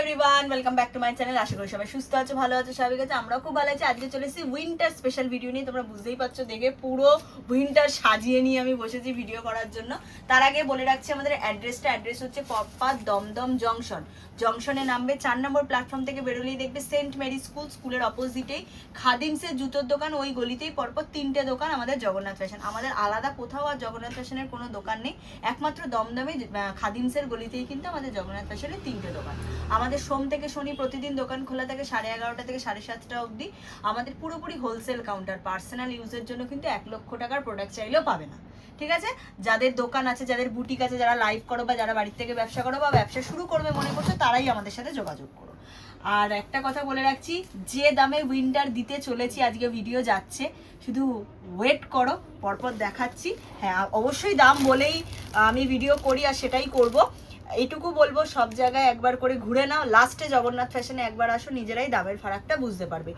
Everyone welcome back to my channel আশা করি সবাই সুস্থ আছো, ভালো আছো, স্বাভাবিক কাছে আমরাও খুব ভালো আছি। আজকে চলে এসেছি উইন্টার স্পেশাল ভিডিও নিয়ে। তোমরা বুঝতেই পারছ, দেখে পুরো উইন্টার সাজিয়ে নিয়ে আমি বসেছি ভিডিও করার জন্য। তার আগে বলে রাখছি, আমাদের অ্যাড্রেসটা অ্যাড্রেস হচ্ছে পপ্পা দমদম জংশন জংশনে নামবে। চার নম্বর প্ল্যাটফর্ম থেকে বেরোলেই দেখবে সেন্ট মেরি স্কুল, স্কুলের অপোজিটেই খাদিমসের জুতোর দোকান, ওই গলিতেই পরপর তিনটে দোকান আমাদের জগন্নাথ ফ্যাশন আমাদের আলাদা কোথাও আর জগন্নাথ ফ্যাশনের কোনো দোকান নেই। একমাত্র দমদমে খাদিমসের গলিতেই কিন্তু আমাদের জগন্নাথ ফ্যাশনের তিনটে দোকান। আমাদের সোম থেকে শনি প্রতিদিন দোকান খোলা থাকে সাড়ে এগারোটা থেকে সাড়ে সাতটা অবধি। আমাদের পুরোপুরি হোলসেল কাউন্টার পার্সোনাল ইউজের জন্য কিন্তু এক লক্ষ টাকার প্রোডাক্ট চাইলেও পাবে না। ঠিক আছে? যাদের দোকান আছে, যাদের বুটিক আছে, যারা লাইভ করো বা যারা বাড়ির থেকে ব্যবসা করো বা ব্যবসা শুরু করবে মনে করছ, তারাই আমাদের সাথে যোগাযোগ করো। আর একটা কথা বলে রাখছি, যে দামে উইন্টার দিতে চলেছি, আজকে ভিডিও যাচ্ছে, শুধু ওয়েট করো, পরপর দেখাচ্ছি। হ্যাঁ অবশ্যই দাম বলেই আমি ভিডিও করি আর সেটাই করব। এইটুকু বলব, সব জায়গায় একবার করে ঘুরে নাও। লাস্টে জগন্নাথ ফ্যাশনে একবার আসো, নিজেরাই দামের ফারাকটা বুঝতে পারবে।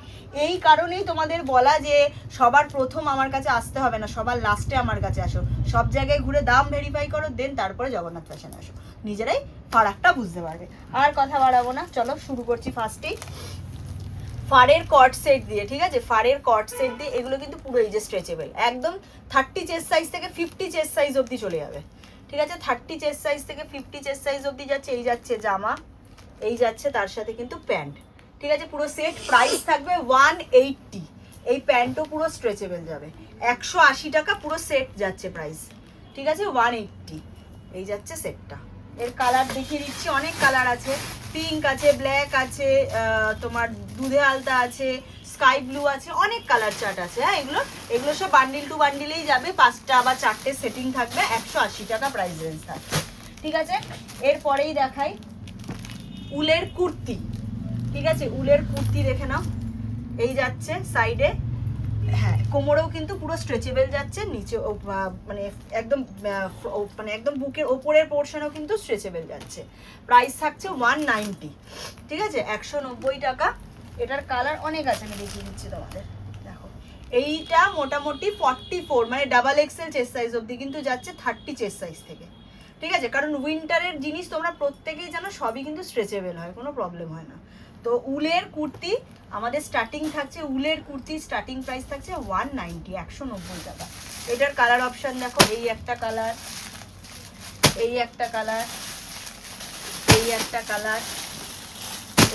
এই কারণেই তোমাদের বলা যে সবার প্রথম আমার কাছে আসতে হবে না, সবার লাস্টে আমার কাছে আসো। সব জায়গায় ঘুরে দাম ভেরিফাই করো দেন তারপরে জগন্নাথ ফ্যাশনে আসো। নিজেরাই ফারাকটা বুঝতে পারবে। আর কথা বাড়াবো না, চলো শুরু করছি ফার্স্টেই ফারের কট সেট দিয়ে, ঠিক আছে? ফারের কট সেট দিয়ে, এগুলো কিন্তু পুরো এই যে স্ট্রেচেবল একদম থার্টি চেস্ট সাইজ থেকে ফিফটি চেস্ট সাইজ অবধি চলে যাবে। ঠিক আছে থার্টি চেস্ট সাইজ থেকে ফিফটি চেস্ট সাইজ অবধি যাচ্ছে এই যাচ্ছে জামা, এই যাচ্ছে তার সাথে কিন্তু প্যান্ট। ঠিক আছে, পুরো সেট প্রাইস থাকবে ওয়ান এইটটি এই প্যান্টও পুরো স্ট্রেচেবল যাবে। একশো আশি টাকা পুরো সেট যাচ্ছে প্রাইস ঠিক আছে ওয়ান এইটটি এই যাচ্ছে সেটটা এর কালার দেখিয়ে দিচ্ছি, অনেক কালার আছে। পিঙ্ক আছে ব্ল্যাক আছে তোমার দুধে আলতা আছে স্কাই ব্লু আছে, অনেক কালার চার্ট আছে হ্যাঁ এগুলো এগুলো সব বান্ডিল টু বান্ডিলেই যাবে, পাঁচটা বা চারটে সেটিং থাকবে, একশো আশি টাকা প্রাইস রেঞ্জ থাকবে। ঠিক আছে? এরপরেই দেখাই উলের কুর্তি। ঠিক আছে? উলের কুর্তি দেখে নাও। এই যাচ্ছে সাইডে হ্যাঁ কোমরেও কিন্তু পুরো স্ট্রেচেবেল যাচ্ছে, নিচে মানে একদম মানে একদম বুকের ওপরের পোর্শনও কিন্তু স্ট্রেচেবেল যাচ্ছে। প্রাইস থাকছে ওয়ান নাইনটি ঠিক আছে? একশো নব্বই টাকা। এটার কালার অনেক আছে, আমি দেখিয়ে দিচ্ছি তোমাদের। দেখো। এইটা মোটামুটি ফর্টি ফোর মানে ডাবল এক্সেল চেস্ট সাইজ অবধি কিন্তু যাচ্ছে থার্টি চেস্ট সাইজ থেকে। ঠিক আছে? কারণ উইন্টারের জিনিস তোমরা প্রত্যেকেই জানো, সবই কিন্তু স্ট্রেচেবল হয়, কোনো প্রবলেম হয় না। তো উলের কুর্তি আমাদের স্টার্টিং থাকছে, উলের কুর্তি স্টার্টিং প্রাইস থাকছে ওয়ান নাইনটি একশো নব্বই টাকা। এটার কালার অপশন দেখো, এই একটা কালার এই একটা কালার এই একটা কালার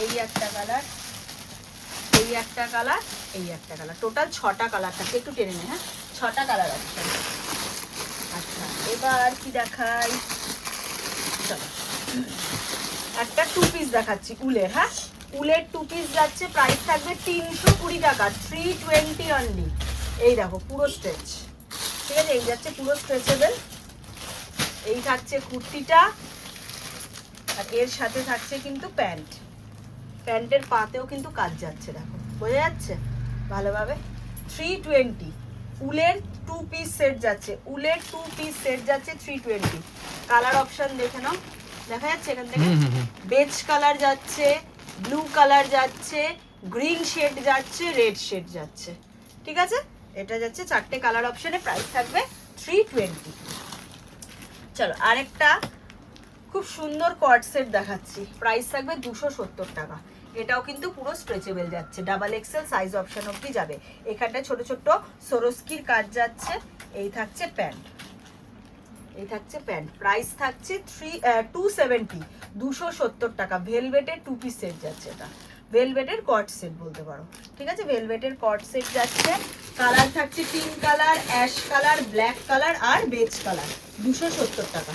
এই একটা কালার এই একটা কালার এই একটা কালার টোটাল ছটা কালার থাকে একটু টেনে নে হ্যাঁ? ছটা কালার আছে আচ্ছা এবার কি দেখাই? একটা টু পিস দেখাচ্ছি উলের হ্যাঁ? উলের টু পিস যাচ্ছে প্রাইস থাকবে তিনশো কুড়ি টাকা থ্রি টোয়েন্টি অনলি এই দেখো, পুরো স্ট্রেচ ঠিক আছে? এই যাচ্ছে পুরো স্ট্রেচেবল এই থাকছে কুর্তিটা। আর এর সাথে থাকছে কিন্তু প্যান্ট। প্যান্টের পাতেও কিন্তু কাজ যাচ্ছে, দেখো। বোঝা যাচ্ছে? ভালোভাবে? থ্রি টোয়েন্টি উলের টু পিস সেট যাচ্ছে। উলের টু পিস সেট যাচ্ছে থ্রি টোয়েন্টি কালার অপশন দেখে নাও। দেখা যাচ্ছে এখান থেকে? বেজ কালার যাচ্ছে ব্লু কালার যাচ্ছে গ্রিন শেড যাচ্ছে রেড শেড যাচ্ছে। ঠিক আছে? এটা যাচ্ছে চারটে কালার অপশনে প্রাইস থাকবে থ্রি টোয়েন্টি চলো আরেকটা খুব সুন্দর কট সেট দেখাচ্ছি। প্রাইস থাকবে দুশো সত্তর টাকা। এটাও কিন্তু পুরো স্ট্রেচেবল যাচ্ছে। ডাবল এক্সেল সাইজ অপশন অব্দি যাবে। এখানটায় ছোট ছোট সরস্কির কাজ যাচ্ছে, এই থাকছে প্যান্ট এই থাকছে প্যান্ট প্রাইস থাকছে থ্রি টু সেভেন্টি দুশো সত্তর টাকা। ভেলভেটের টু পিস সেট যাচ্ছে এটা। ভেলভেটের কট সেট বলতে পারো। ঠিক আছে? ভেলভেটের কট সেট যাচ্ছে। কালার থাকছে pink colour ash colour black colour আর বেজ কালার দুশো সত্তর টাকা।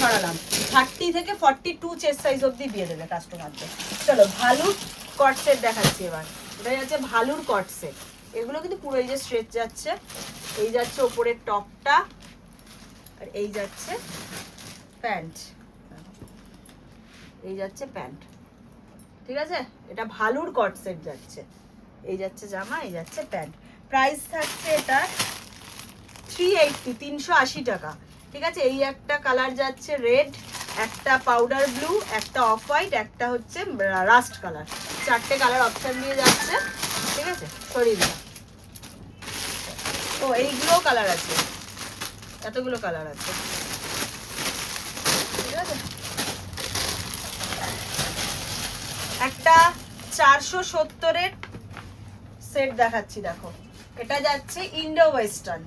ছড়ালাম থার্টি থেকে ফর্টি টু চেস্ট সাইজ অবধি দিয়ে দেবে কাস্টমারদের চলো, ভালুর কট সেট দেখাচ্ছি এবার। এটা যাচ্ছে ভালুর কট সেট এগুলো কিন্তু পুরো এই যে স্ট্রেচ যাচ্ছে। এই যাচ্ছে ওপরের টপটা। আর এই যাচ্ছে প্যান্ট এই যাচ্ছে প্যান্ট ঠিক আছে? এটা ভালুর কট সেট যাচ্ছে। এই যাচ্ছে জামা, এই যাচ্ছে প্যান্ট প্রাইস থাকছে এটা থ্রি এইটটি তিনশো আশি টাকা। ঠিক আছে? এই একটা কালার যাচ্ছে রেড একটা পাউডার ব্লু একটা অফ হোয়াইট একটা হচ্ছে রাস্ট কালার চারটে কালার অপশান দিয়ে যাচ্ছে, ঠিক আছে? দিলাম। ও, এইগুলো কালার আছে। এতগুলো কালার আছে। ঠিক আছে? চারশো সত্তরের সেট দেখাচ্ছি, দেখো। এটা যাচ্ছে ইন্ডো ওয়েস্টার্ন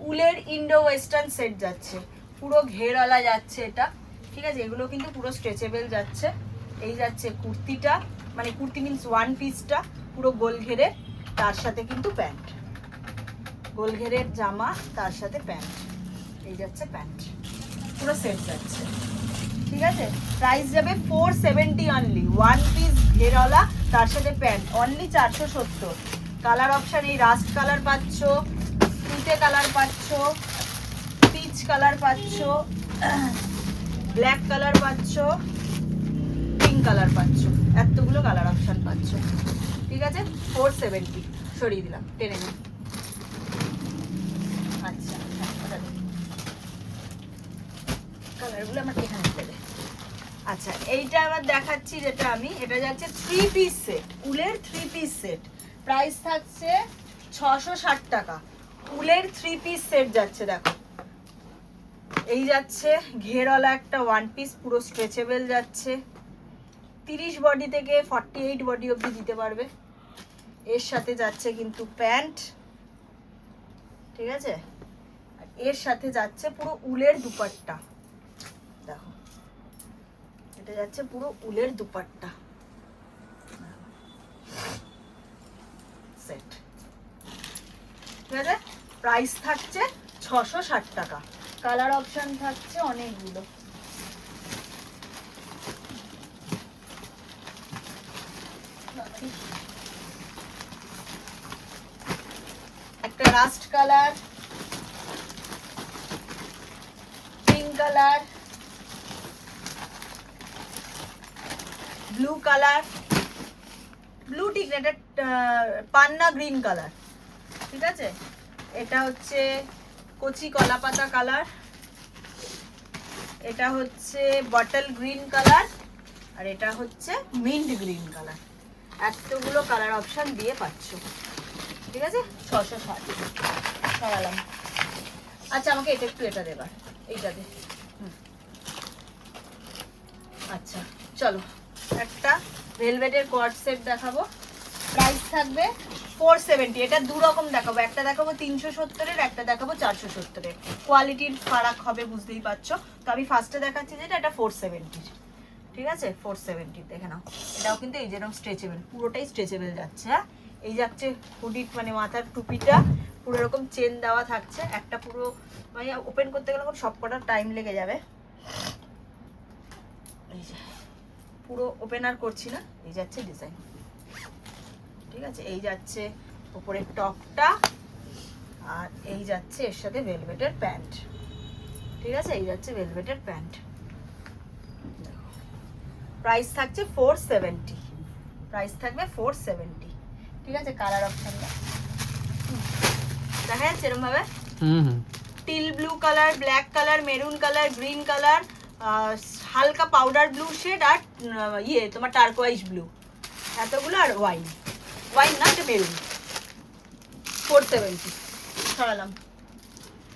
উলের ইন্ডো ওয়েস্টার্ন সেট যাচ্ছে। পুরো ঘেরওয়ালা যাচ্ছে এটা। ঠিক আছে? এগুলো কিন্তু পুরো স্ট্রেচেবেল যাচ্ছে। এই যাচ্ছে কুর্তিটা। মানে কুর্তি মিনস ওয়ান পিসটা পুরো গোল ঘেরে, তার সাথে কিন্তু প্যান্ট। গোল ঘেরের জামা, তার সাথে প্যান্ট। এই যাচ্ছে প্যান্ট। পুরো সেট যাচ্ছে। ঠিক আছে? প্রাইস যাবে four seventy only one piece ঘেরওয়ালা তার সাথে প্যান্ট। অনলি চারশো সত্তর। কালার অপশান এই রাস্ট কালার পাচ্ছ। তুতে কালার পাচ্ছ পিচ কালার পাচ্ছ ব্ল্যাক কালার পাচ্ছ পিঙ্ক কালার পাচ্ছ। এতগুলো কালার অপশান পাচ্ছ। ঠিক আছে? ফোর সেভেন্টি সরিয়ে দিলাম, টেনে নিন আচ্ছা। কালারগুলো আমার এখানে দেবে আচ্ছা এইটা আবার দেখাচ্ছি যেটা আমি। এটা যাচ্ছে থ্রি পিস সেট উলের থ্রি পিস সেট প্রাইস থাকছে ছশো ষাট টাকা। উলের থ্রি পিস সেট যাচ্ছে, দেখো। এই যাচ্ছে, ঘেরওয়ালা একটা ওয়ান পিস পুরো স্ট্রেচেবল যাচ্ছে। তিরিশ বডি থেকে ফর্টি এইট বডি অবধি দিতে পারবে। এর সাথে যাচ্ছে কিন্তু প্যান্ট ঠিক আছে? এর সাথে যাচ্ছে পুরো উলের দুপাট্টা। দেখো। এটা যাচ্ছে পুরো উলের দুপাট্টা। সেট ঠিক আছে? প্রাইস থাকছে ছশো ষাট টাকা। কালার অপশন থাকছে অনেকগুলো। একটা rust colour pink colour blue colour blue ঠিক না এটা পান্না গ্রিন কালার ঠিক আছে? এটা হচ্ছে কচি কলা পাতা কালার। এটা হচ্ছে বটল গ্রিন কালার আর এটা হচ্ছে মিন্ট গ্রিন কালার। এতগুলো কালার অপশন দিয়ে পাচ্ছ। ঠিক আছে? ছশো ষাট। সরালাম। আচ্ছা আমাকে এটা একটু এটা দেবার। এইটা দে। আচ্ছা চলো। একটা ভেলভেটের কোয়ার্ড সেট দেখাবো। প্রাইস থাকবে ফোর সেভেন্টি এটা দু রকম দেখাবো। একটা দেখাবো তিনশো সত্তরের, একটা দেখাবো চারশো সত্তরের। কোয়ালিটির ফারাক হবে, বুঝতেই পারছ। তো আমি ফার্স্টে দেখাচ্ছি যেটা, এটা ফোর সেভেন্টির ঠিক আছে? ফোর সেভেন্টির দেখে নাও। এটাও কিন্তু এই যেরকম স্ট্রেচেবল পুরোটাই স্ট্রেচেবল যাচ্ছে হ্যাঁ? এই যাচ্ছে হুডির মানে মাথার টুপিটা। পুরো এরকম চেন দেওয়া থাকছে। একটা পুরো মানে ওপেন করতে গেলে সব কটা টাইম লেগে যাবে। এই পুরো ওপেন আর করছি না, এই যাচ্ছে ডিজাইন ঠিক আছে? এই যাচ্ছে উপরের টপটা আর এই যাচ্ছে এর সাথে ভেলভেটের প্যান্ট ঠিক আছে? এই যাচ্ছে ভেলভেটের প্যান্ট প্রাইস থাকছে ফোর সেভেন্টি প্রাইস থাকবে ফোর সেভেন্টি ঠিক আছে? কালার অপশানটা দেখা যাচ্ছে এরকম ভাবে হুম। হুম teal blue colour black colour maroon colour green colour হালকা পাউডার ব্লু শেড আর ইয়ে তোমার টার্কোয়াইজ ব্লু এতগুলো আর ওয়াইন ওয়াইন না এটা মেরুন ফোর সেভেন্টি সরালাম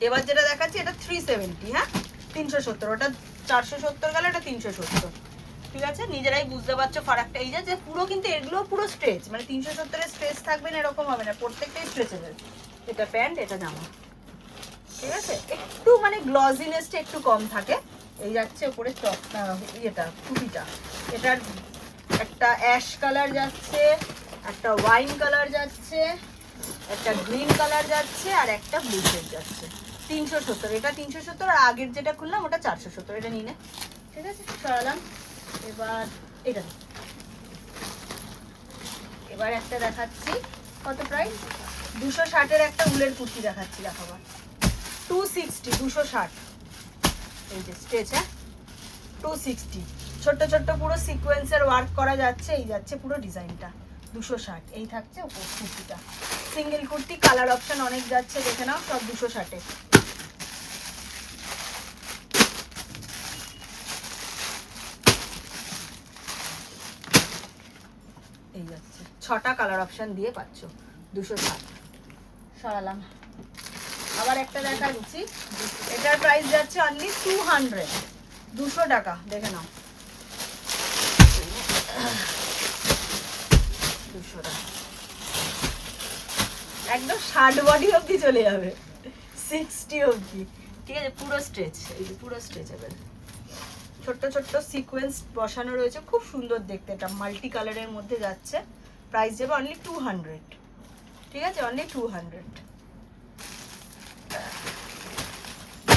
এবার যেটা দেখাচ্ছি, এটা থ্রি সেভেন্টি হ্যাঁ? তিনশো সত্তর। ওটা চারশো সত্তর গেলে এটা তিনশো সত্তর। ঠিক আছে? নিজেরাই বুঝতে পারছ ফারাকটা। এই যে পুরো কিন্তু এগুলো পুরো স্ট্রেচ মানে তিনশো সত্তরের স্ট্রেচ থাকবে না, এরকম হবে না। প্রত্যেকটাই স্ট্রেচেবল এটা প্যান্ট, এটা জামা। ঠিক আছে? একটু মানে গ্লজিনেসটা একটু কম থাকে। এই যাচ্ছে উপরে চক ইয়েটা, টুপিটা। এটার একটা অ্যাশ কালার যাচ্ছে। একটা ওয়াইন কালার যাচ্ছে, একটা গ্রিন কালার যাচ্ছে, আর একটা ব্লু শেড যাচ্ছে। তিনশো সত্তর, এটা তিনশো সত্তর, আর আগের যেটা খুললাম ওটা চারশো সত্তর, এটা নিয়ে। ঠিক আছে? সরালাম। এবার এটা এবার একটা দেখাচ্ছি। কত প্রাইস দুশো ষাটের একটা উলের কুর্তি দেখাচ্ছি দেখাবার টু সিক্সটি দুশো ষাট। এই যে স্টেজ হ্যাঁ? টু সিক্সটি ছোট্ট ছোট্ট পুরো সিকোয়েন্সের ওয়ার্ক করা যাচ্ছে, এই যাচ্ছে পুরো ডিজাইনটা দুশো ষাট, এই থাকছে উপর কুর্তিটা সিঙ্গেল কুর্তি কালার অপশন অনেক যাচ্ছে, দেখে নাও, সব দুশো ষাটে এই যাচ্ছে, ছটা কালার অপশন দিয়ে পাচ্ছ, দুশো ষাট। সরালাম। আবার একটা দেখাচ্ছি এটার প্রাইস যাচ্ছে অনলি টু হান্ড্রেড দুশো টাকা, দেখে নাও। একদম ষাট বডি অবধি চলে যাবে। সিক্সটি অবধি। ঠিক আছে, পুরো স্ট্রেচ এই যে পুরো স্ট্রেচেবল ছোট্ট ছোট্ট সিকোয়েন্স বসানো রয়েছে, খুব সুন্দর দেখতে। এটা মাল্টি কালারের মধ্যে যাচ্ছে। প্রাইস যাবে অনলি টু হান্ড্রেড ঠিক আছে only two hundred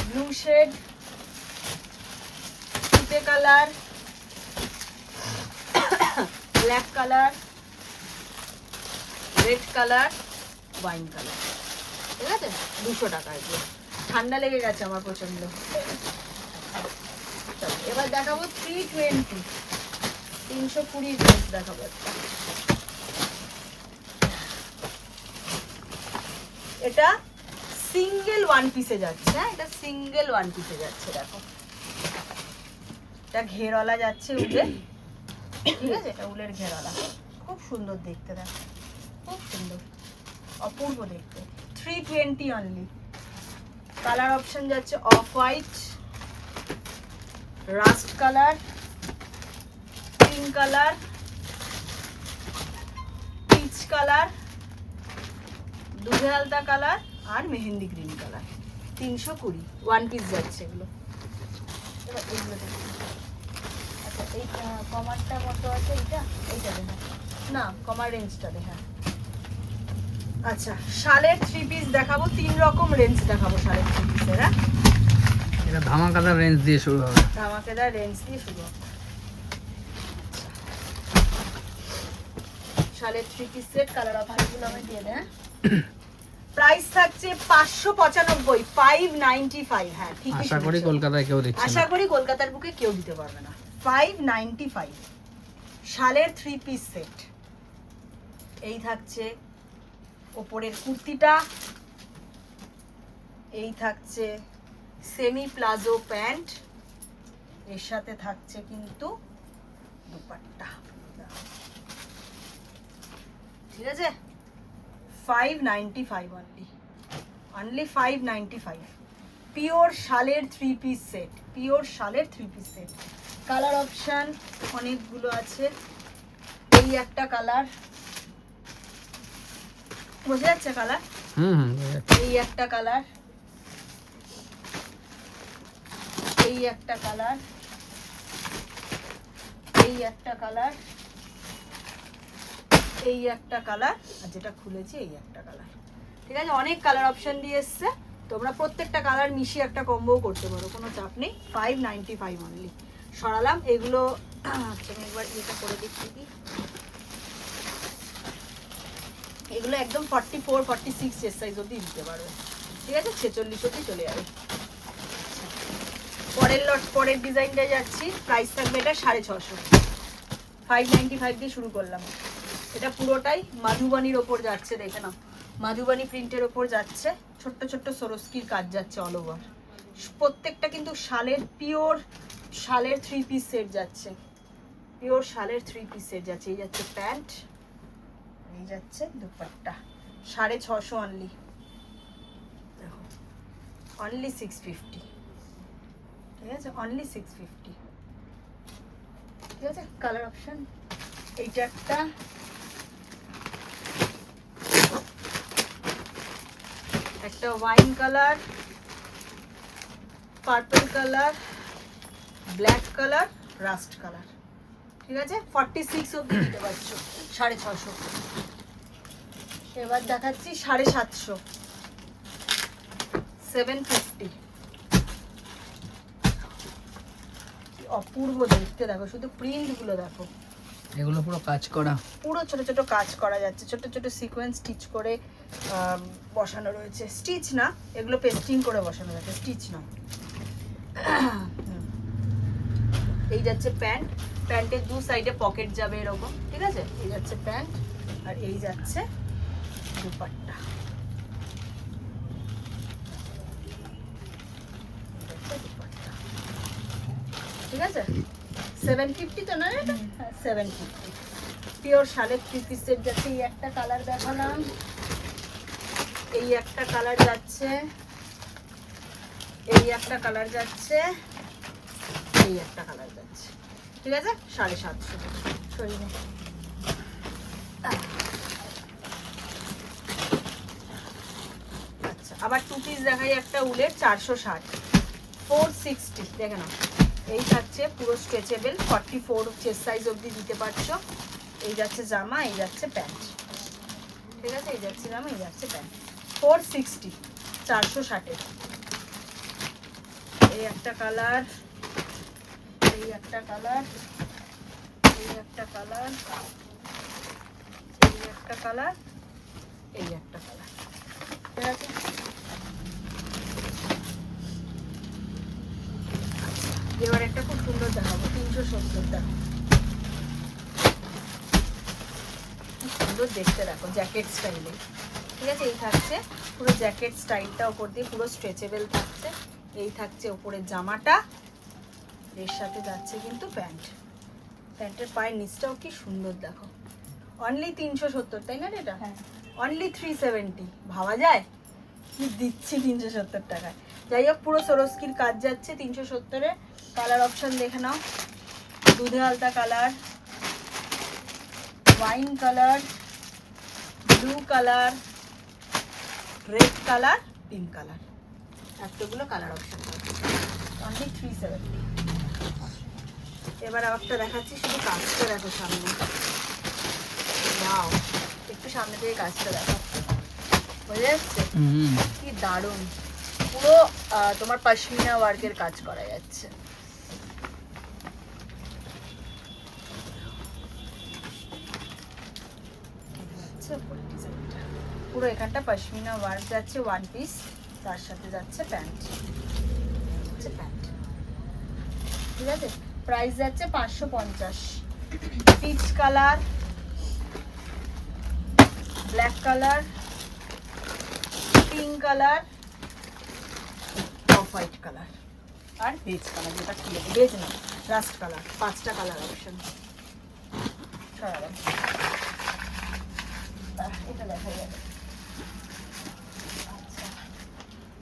blue shade colour black colour red colour wine colour ঠিক আছে? দুশো টাকা ঠান্ডা লেগে গেছে আমার প্রচণ্ড এবার দেখাবো থ্রি টোয়েন্টি তিনশো কুড়ি ড্রেস দেখাবো এটা সিঙ্গেল ওয়ান পিসে যাচ্ছে হ্যাঁ? এটা সিঙ্গেল ওয়ান পিসে যাচ্ছে, দেখো। এটা ঘেরওয়ালা যাচ্ছে উলে ঠিক আছে? এটা উলের ঘেরওয়ালা। খুব সুন্দর দেখতে, দেখো। খুব সুন্দর। অপূর্ব দেখতে। Three twenty only colour option যাচ্ছে off white rust colour pink colour peach colour দুধে আলতা কালার আর মেহেন্দি গ্রিন কালার তিনশো কুড়ি। ওয়ান পিস যাচ্ছে এগুলো। এইগুলো আচ্ছা এই কমারটা কত আছে এইটা? এইটা দেখা। না, কমার রেঞ্জটা দেখা। আচ্ছা শালের থ্রি পিস দেখাবো তিন রকম রেঞ্জ দেখাবো শালের থ্রি পিসের হ্যাঁ? এটা ধামাকাদার রেঞ্জ দিয়ে শুরু হবে। ধামাকেদার রেঞ্জ দিয়ে শুরু হবে। শালের থ্রি পিস সেট কালার অপশনগুলো আমি দিয়ে দেন প্রাইস থাকছে পাঁচশো পঁচানব্বই ফাইভ নাইনটি ফাইভ হ্যাঁ ঠিক আশা করি কলকাতায় কেউ দিচ্ছে আশা করি কলকাতার বুকে কেউ দিতে পারবে না। ফাইভ নাইনটি ফাইভ শালের থ্রি পিস সেট এই থাকছে ওপরের কুর্তিটা। এই থাকছে সেমি প্লাজো প্যান্ট এর সাথে থাকছে কিন্তু দুপাট্টা। ঠিক আছে? Five ninety five only only five ninety five pure শালের three piece set pure শালের three piece set colour option অনেকগুলো আছে। এই একটা কালার বোঝা যাচ্ছে কালার হুম হুম এই একটা কালার এই একটা কালার এই একটা কালার এই একটা কালার আর যেটা খুলেছি এই একটা কালার ঠিক আছে? অনেক কালার অপশন দিয়ে এসছে। তোমরা প্রত্যেকটা কালার মিশিয়ে একটা কম্বো করতে পারো। কোনো চাপ নেই। ফাইভ নাইনটি ফাইভ অনলি সরালাম। এগুলো একবার ইয়েটা করে দেখছি কি। এগুলো একদম ফর্টি ফোর ফর্টি সিক্স এর সাইজ অব্দি দিতে পারবে ঠিক আছে? ছেচল্লিশ অব্দি চলে যাবে। আচ্ছা। পরের লট পরের ডিজাইনটা যাচ্ছি। প্রাইস থাকবে এটা সাড়ে ছশো। ফাইভ নাইনটি ফাইভ দিয়ে শুরু করলাম। এটা পুরোটাই মাধুবানির ওপর যাচ্ছে, দেখে নাও। মাধুবানি প্রিন্টের ওপর যাচ্ছে। ছোট্ট ছোট্ট সরস্কির কাজ যাচ্ছে অল ওভার প্রত্যেকটা কিন্তু শালের পিওর শালের থ্রি পিস সেট যাচ্ছে। পিওর শালের থ্রি পিস সেট যাচ্ছে। এই যাচ্ছে প্যান্ট। এই যাচ্ছে দুপাট্টা। সাড়ে ছশো অনলি দেখো অনলি সিক্স ফিফটি ঠিক আছে? অনলি সিক্স ফিফটি ঠিক আছে? কালার অপশন এইটা একটা। একটা wine colour purple colour black colour rust colour ঠিক আছে? ফর্টি সিক্স অব্দি দিতে পারছ সাড়ে ছশো। এবার দেখাচ্ছি সাড়ে সাতশো। সেভেন ফিফটি অপূর্ব দেখতে দেখো শুধু প্রিন্টগুলো দেখো। এগুলো পুরো কাজ করা। পুরো ছোট ছোট কাজ করা যাচ্ছে ছোট ছোট সিকোয়েন্স স্টিচ করে বসানো রয়েছে। স্টিচ না এগুলো পেস্টিং করে বসানো যাচ্ছে স্টিচ না। এই যাচ্ছে প্যান্ট। প্যান্টের দু সাইডে পকেট যাবে এরকম ঠিক আছে? এই যাচ্ছে প্যান্ট আর এই যাচ্ছে দুপাট্টা। ঠিক আছে? সেভেন ফিফটি তো না এটা? সেভেন ফিফটি পিওর শালের থ্রি পিসের যাচ্ছে এই একটা কালার দেখালাম। এই একটা কালার যাচ্ছে এই একটা কালার যাচ্ছে এই একটা কালার যাচ্ছে। ঠিক আছে? সাড়ে সাতশো। সরি না। আবার টু পিস দেখাই একটা উলের চারশো ষাট। ফোর সিক্সটি দেখে নাও। এই থাকছে পুরো stretchable forty four chest size অবধি দিতে পারছ। এই যাচ্ছে জামা, এই যাচ্ছে প্যান্ট। ঠিক আছে? এই যাচ্ছে জামা, এই যাচ্ছে প্যান্ট। ফোর সিক্সটি চারশো ষাটের। এই একটা কালার এই একটা কালার, এই একটা কালার, এই একটা কালার, এই একটা কালার। আছে? এবার একটা খুব সুন্দর দেখাবো, তিনশো সত্তর দেখো সুন্দর দেখতে দেখো জ্যাকেট স্টাইলে ঠিক আছে? এই থাকছে পুরো জ্যাকেট স্টাইলটা ওপর দিয়ে পুরো স্ট্রেচেবল থাকছে। এই থাকছে ওপরের জামাটা। এর সাথে যাচ্ছে কিন্তু প্যান্ট। প্যান্টের পায়ের নিচটাও কি সুন্দর দেখো। অনলি তিনশো সত্তর তাই না রে এটা? অনলি থ্রি সেভেন্টি ভাবা যায়? কি দিচ্ছি তিনশো সত্তর টাকায়। যাই হোক পুরো সরস্কির কাজ যাচ্ছে তিনশো সত্তরে। কালার অপশন দেখে নাও। দুধে আলতা colour wine colour blue colour red colour pink colour এতগুলো colour option only three seventy এবার একটা দেখাচ্ছি শুধু কাজটা দেখো সামনে। Wow, একটু সামনে থেকে কাজটা দেখো বোঝা যাচ্ছে কি দারুণ। পুরো তোমার পশমিনা ওয়ার্কের কাজ করা যাচ্ছে। ডিজাইনটা। পুরো এখানটা পশমিনা ওয়ার্ক যাচ্ছে ওয়ান পিস তার সাথে যাচ্ছে প্যান্ট। হচ্ছে প্যান্ট। ঠিক আছে? প্রাইস যাচ্ছে পাঁচশো পঞ্চাশ। Peach colour black colour pink colour off white colour আর বেজ কালার যেটা খুলে বেজ না রাস্ট কালার পাঁচটা কালার অপশন এটা আচ্ছা।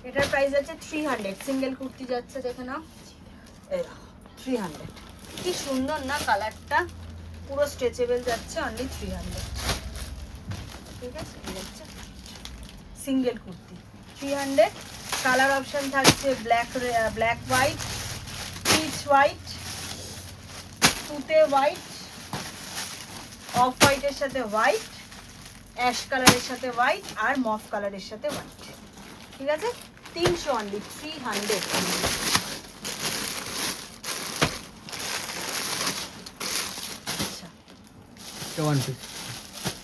এটার প্রাইস আছে থ্রি হান্ড্রেড সিঙ্গেল কুর্তি যাচ্ছে দেখে নাও। এই থ্রি হান্ড্রেড কি সুন্দর না কালারটা পুরো স্ট্রেচেবল যাচ্ছে অনলি থ্রি হান্ড্রেড ঠিক আছে? Single kurti. Three hundred colour option থাকছে black black white peach white তুতে হোয়াইট অফ হোয়াইটের সাথে হোয়াইট অ্যাশ কালারের সাথে হোয়াইট আর মফ কালারের সাথে হোয়াইট ঠিক আছে? তিনশো অনলি থ্রি হান্ড্রেড আচ্ছা ওয়ান পিস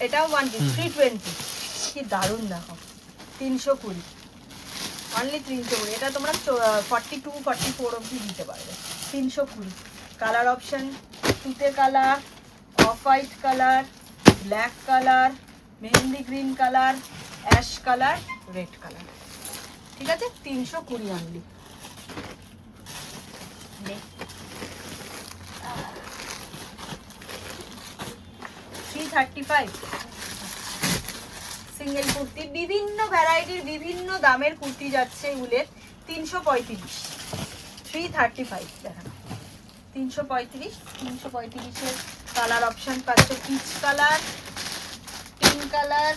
এটাও ওয়ান পিস থ্রি টোয়েন্টি কি দারুণ দেখো তিনশো কুড়ি। অনলি তিনশো কুড়ি। এটা তোমরা ফর্টি টু ফর্টি ফোর অবধি দিতে পারবে। তিনশো কুড়ি। কালার অপশন তুতে colour off white colour black colour mehendi green colour ash colour red colour ঠিক আছে? তিনশো কুড়ি only thirty five single kurti, বিভিন্ন ভ্যারাইটির বিভিন্ন দামের কুর্তি যাচ্ছে উলের তিনশো পঁয়ত্রিশ। থ্রি থার্টি ফাইভ দেখানো। তিনশো পঁয়ত্রিশ, তিনশো পঁয়ত্রিশের কালার অপশন পাচ্ছ peach colour pink colour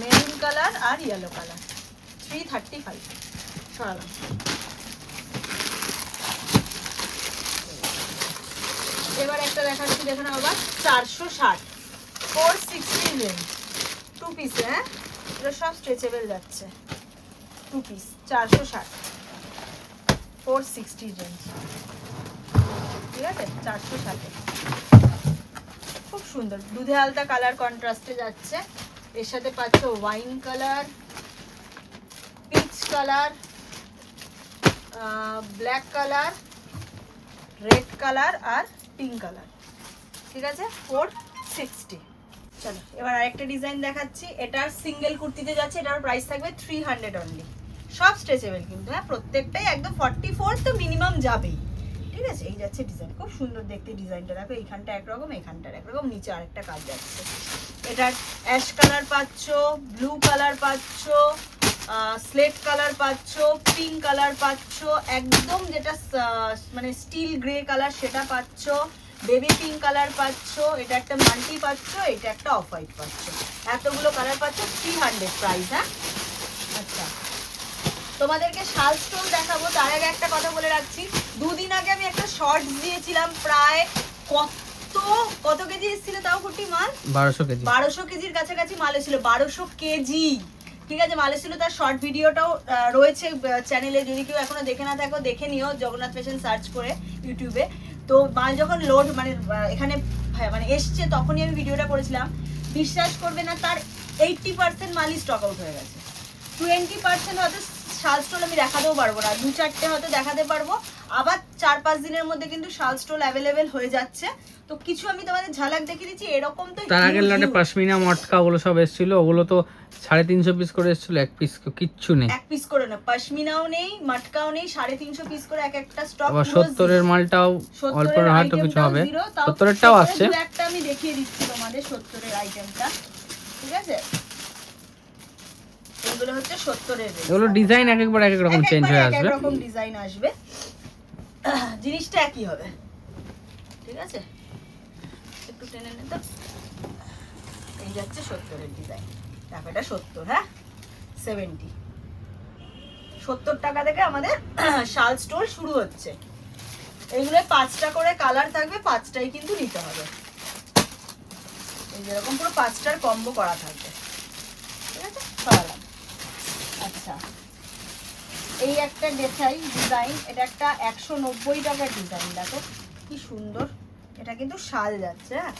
maroon colour আর yellow colour three thirty five সরালাম এবার একটা দেখাচ্ছি দেখুন আবার চারশো ষাট। ফোর সিক্সটি রেঞ্জ টু পিসে হ্যাঁ? এটা সব স্ট্রেচেবল যাচ্ছে। টু পিস চারশো ষাট। ফোর সিক্সটি রেঞ্জ ঠিক আছে? চারশো ষাটে। খুব সুন্দর। দুধে আলতা কালার কন্ট্রাস্টে যাচ্ছে। এর সাথে পাচ্ছ wine colour peach colour black colour red colour আর পিঙ্ক কালার ঠিক আছে? ফোর সিক্সটি চলো, এবার আরেকটা ডিজাইন দেখাচ্ছি। এটার সিঙ্গেল কুর্তিতে যাচ্ছে, এটার প্রাইস থাকবে থ্রি হান্ড্রেড অনলি সব স্ট্রেচেবল কিন্তু হ্যাঁ? প্রত্যেকটাই একদম ফর্টি ফোর তো মিনিমাম যাবেই। ঠিক আছে? এই যাচ্ছে ডিজাইন খুব সুন্দর দেখতে ডিজাইনটা দেখো, এইখানটা একরকম এইখানটার একরকম, নিচে আরেকটা কাজ যাচ্ছে। এটার অ্যাশ কালার পাচ্ছ ব্লু কালার পাচ্ছ স্লেট কালার পাচ্ছ পিঙ্ক কালার পাচ্ছ একদম যেটা মানে স্টিল গ্রে কালার সেটা পাচ্ছ বেবি পিঙ্ক কালার পাচ্ছ এটা একটা মাল্টি পাচ্ছ এটা একটা অফ হোয়াইট পাচ্ছ। এতগুলো কালার পাচ্ছ থ্রি হান্ড্রেড প্রাইস হ্যাঁ? আচ্ছা। তোমাদেরকে শাল স্টোন দেখাবো তার আগে একটা কথা বলে রাখছি। দুদিন আগে আমি একটা শর্টস দিয়েছিলাম প্রায় কত কত কেজি এসেছিল তাও কুটি মাল? বারোশো কেজি। বারোশো কেজির কাছাকাছি মাল এসেছিল বারোশো কেজি। ঠিক আছে মাল এসেছিল তার শর্ট ভিডিওটাও রয়েছে চ্যানেলে যদি কেউ এখনও দেখে না থাকো দেখে নিও জগন্নাথ ফ্যাশন সার্চ করে ইউটিউবে তো মাল যখন লোড মানে এখানে হ্যাঁ, মানে এসছে তখনই আমি ভিডিওটা করেছিলাম। বিশ্বাস করবে না তার এইটটি পার্সেন্ট মালই স্টক আউট হয়ে গেছে। টোয়েন্টি পার্সেন্ট হয়তো শাল স্টোল আমি দেখাতেও পারব না দু চারটে হয়তো দেখাতে পারব। আবার চার পাঁচ দিনের মধ্যে কিন্তু শাল স্টোল অ্যাভেলেবেল হয়ে যাচ্ছে। তো কিছু আমি তোমাদের ঝালাক দেখিয়ে দিচ্ছি এরকম তো তার আগের লটে পাশমিনা মটকা ওগুলো সব এসেছিল ওগুলো তো সাড়ে তিনশো পিস করে এসেছিল এক পিস কিচ্ছু নেই। এক পিস করে না পশমিনাও নেই মটকাও নেই সাড়ে তিনশো পিস করে এক একটা স্টক আবার সত্তরের মালটাও অল্প হয়তো কিছু হবে। সত্তরেরটাও আসছে একটা আমি দেখিয়ে দিচ্ছি তোমাদের সত্তরের আইটেমটা ঠিক আছে? এগুলো হচ্ছে সত্তরের এগুলো ডিজাইন এক একবার এক এক রকম চেঞ্জ হয়ে আসবে। এক রকম ডিজাইন আসবে। জিনিসটা একই হবে। ঠিক আছে? একটু টেনে নে তো। এই যাচ্ছে সত্তরের ডিজাইন এটা সত্তর হ্যাঁ? সেভেন্টি সত্তর টাকা থেকে আমাদের শাল স্টোর শুরু হচ্ছে। এইগুলো পাঁচটা করে কালার থাকবে, পাঁচটাই কিন্তু নিতে হবে। এই যেরকম পুরো পাঁচটার কম্বো করা থাকবে। ঠিক আছে? এই একটা দেখাই ডিজাইন এটা একটা একশো নব্বই টাকার ডিজাইন দেখো। কি সুন্দর। এটা কিন্তু শাল যাচ্ছে হ্যাঁ?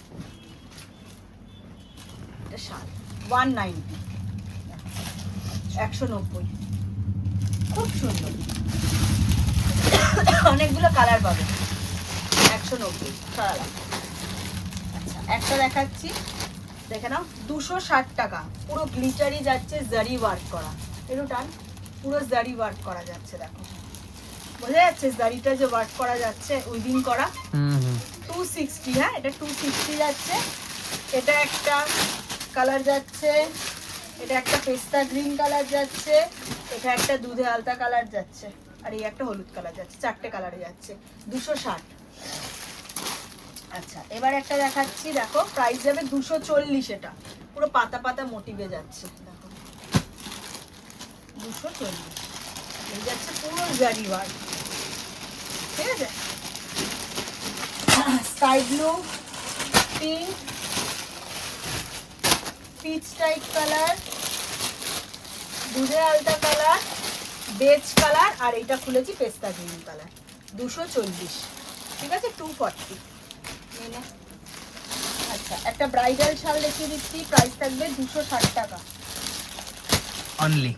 এটা শাল ওয়ান নাইনটি একশো নব্বই। খুব সুন্দর। অনেকগুলো কালার পাবে। একশো নব্বই সরালাম আচ্ছা একটা দেখাচ্ছি। দেখে নাও, দুশো ষাট টাকা। পুরো গ্লিটারি যাচ্ছে জারি ওয়ার্ক করা। একটু টান। পুরো জারি ওয়ার্ক করা যাচ্ছে দেখো। বোঝা যাচ্ছে জারিটা যে ওয়ার্ক করা যাচ্ছে উইদিন করা? হুম হুম। টু সিক্সটি হ্যাঁ? এটা টু সিক্সটি যাচ্ছে। এটা একটা কালার যাচ্ছে। এটা একটা পেস্তা গ্রিন কালার যাচ্ছে। এটা একটা দুধে আলতা কালার যাচ্ছে। আর এই একটা হলুদ কালার যাচ্ছে। চারটে কালারে যাচ্ছে। দুশো ষাট। আচ্ছা এবার একটা দেখাচ্ছি দেখো। প্রাইস যাবে দুশো চল্লিশ এটা। পুরো পাতা পাতা মোটিভে যাচ্ছে দেখো। দুশো চল্লিশ। এই যাচ্ছে পুরো জারি ওয়ার্ক ঠিক আছে? Sky blue, pink, peach type colour, দুধে আলতা কালার, বেজ কালার, আর এইটা খুলেছি পেস্তা গ্রিন কালার। দুশো চল্লিশ। ঠিক আছে? টু ফর্টি আচ্ছা একটা ব্রাইডাল শাল দেখিয়ে দিচ্ছি। প্রাইস থাকবে দুশো ষাট টাকা। অনলি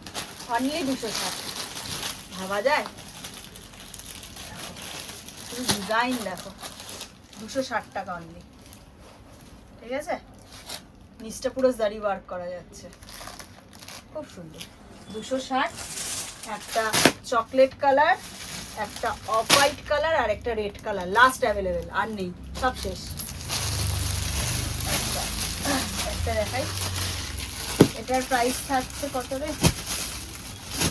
অনলি দুশো ষাট। ভাবা যায়? ডিজাইন দেখো। দুশো ষাট টাকা অনলি ঠিক আছে? নিচটা পুরো জারি ওয়ার্ক করা যাচ্ছে। খুব সুন্দর। দুশো ষাট, একটা চকলেট কালার একটা অফ হোয়াইট কালার আর একটা রেড কালার লাস্ট অ্যাভেলেবেল আর নেই। সব শেষ। একটা দেখাই। এটার প্রাইস থাকছে কত রে?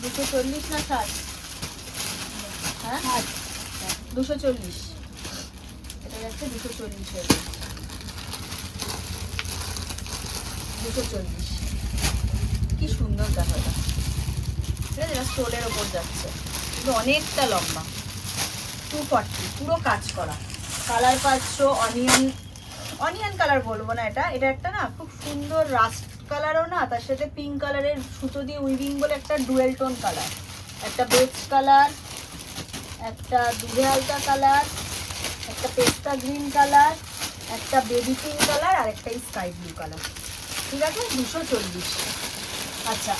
দুশো চল্লিশ না ষাট? হ্যাঁ? দুশো চল্লিশ। এটা যাচ্ছে দুশো চল্লিশ দুশো চল্লিশ। কি সুন্দর দেখো এটা ঠিক আছে স্টোলের ওপর যাচ্ছে। অনেকটা লম্বা। টু ফর্টি পুরো কাজ করা। কালার পাচ্ছ অনিয়ন অনিয়ন কালার বলব না এটা। এটা একটা না খুব সুন্দর রাস্ট কালারও না, তার সাথে পিঙ্ক কালারের সুতো দিয়ে উইভিং বলে একটা ডুয়েল টোন কালার। একটা বেজ কালার, একটা দুধে আলতা কালার, একটা পেস্তা গ্রিন কালার, একটা বেবি পিঙ্ক কালার আর একটা স্কাই ব্লু কালার। ঠিক আছে? দুশো চল্লিশ। আচ্ছা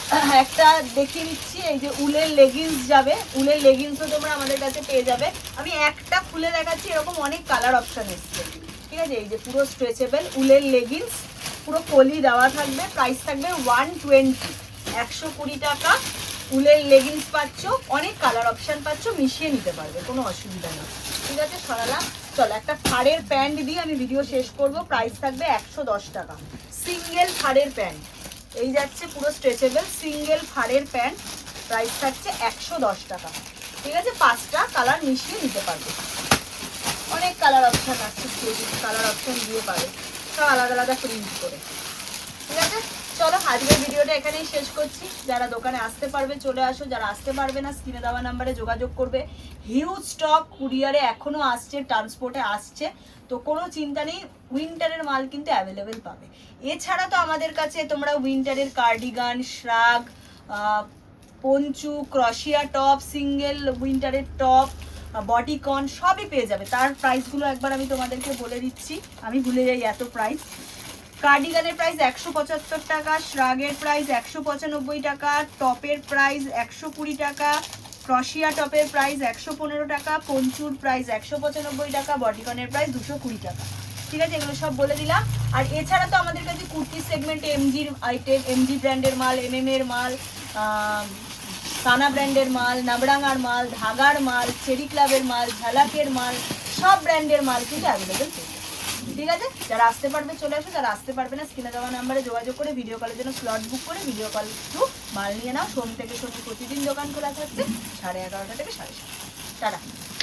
একটা দেখিয়ে দিচ্ছি, এই যে উলের লেগিংস যাবে। উলের লেগিংসও তোমরা আমাদের কাছে পেয়ে যাবে। আমি একটা খুলে দেখাচ্ছি, এরকম অনেক কালার অপশন এসছে। ঠিক আছে? এই যে পুরো স্ট্রেচেবল উলের লেগিংস পুরো কলি দেওয়া থাকবে প্রাইস থাকবে ওয়ান টোয়েন্টি একশো কুড়ি টাকা। উলের লেগিংস পাচ্ছ, অনেক কালার অপশান পাচ্ছ, মিশিয়ে নিতে পারবে, কোনো অসুবিধা নেই। ঠিক আছে সরালাম চলো, একটা ফাড়ের প্যান্ট দিয়ে আমি ভিডিও শেষ করব। প্রাইস থাকবে একশো দশ টাকা। সিঙ্গেল ফাড়ের প্যান্ট। এই যাচ্ছে পুরো স্ট্রেচেবল সিঙ্গেল ফাড়ের প্যান্ট। প্রাইস থাকছে একশো দশ টাকা। ঠিক আছে, পাঁচটা কালার মিশিয়ে নিতে পারবে। অনেক কালার অপশন আছে কালার অপশান দিয়ে পাবে সব আলাদা আলাদা প্রিন্ট করে। ঠিক আছে? চলো, আজকের ভিডিওটা এখানেই শেষ করছি। যারা দোকানে আসতে পারবে, চলে আসো। যারা আসতে পারবে না, স্ক্রিনে দেওয়া নাম্বারে যোগাযোগ করবে। হিউজ স্টক কুরিয়ারে এখনও আসছে ট্রান্সপোর্টে আসছে। তো কোনো চিন্তা নেই উইন্টারের মাল কিন্তু অ্যাভেলেবেল পাবে। এছাড়া তো আমাদের কাছে তোমরা উইন্টারের cardigan shrug poncho crochet top single উইন্টারের top bodycon সবই পেয়ে যাবে। তার প্রাইসগুলো একবার আমি তোমাদেরকে বলে দিচ্ছি। আমি ভুলে যাই এত প্রাইস কার্ডিগানের প্রাইস একশো পঁচাত্তর টাকা শ্রাগের প্রাইস একশো পঁচানব্বই টাকা টপের প্রাইস একশো কুড়ি টাকা ক্রশিয়া টপের প্রাইস একশো পনেরো টাকা পঞ্চুর প্রাইস একশো পঁচানব্বই টাকা বডিকনের প্রাইস দুশো কুড়ি টাকা। ঠিক আছে, এগুলো সব বলে দিলাম। আর এছাড়া তো আমাদের কাছে কুর্তি সেগমেন্টে এমজির আইটেম এমজি ব্র্যান্ডের মাল এমএম এর মাল সানা ব্র্যান্ডের মাল নাবডাঙ্গার মাল ধাগার মাল, চেরি ক্লাবের মাল, ঝালাকের মাল, সব ব্র্যান্ডের মাল কিন্তু অ্যাভেলেবেল ঠিক আছে? যারা আসতে পারবে চলে আসো, যারা আসতে পারবে না, স্ক্রিনে দেওয়া নাম্বারে যোগাযোগ করে ভিডিও কলের জন্য স্লট বুক করে ভিডিও কল একটু মাল নিয়ে নাও। সোম থেকে শনি প্রতিদিন দোকান খোলা থাকছে, সাড়ে এগারোটা থেকে সাড়ে সাতটা। টাটা।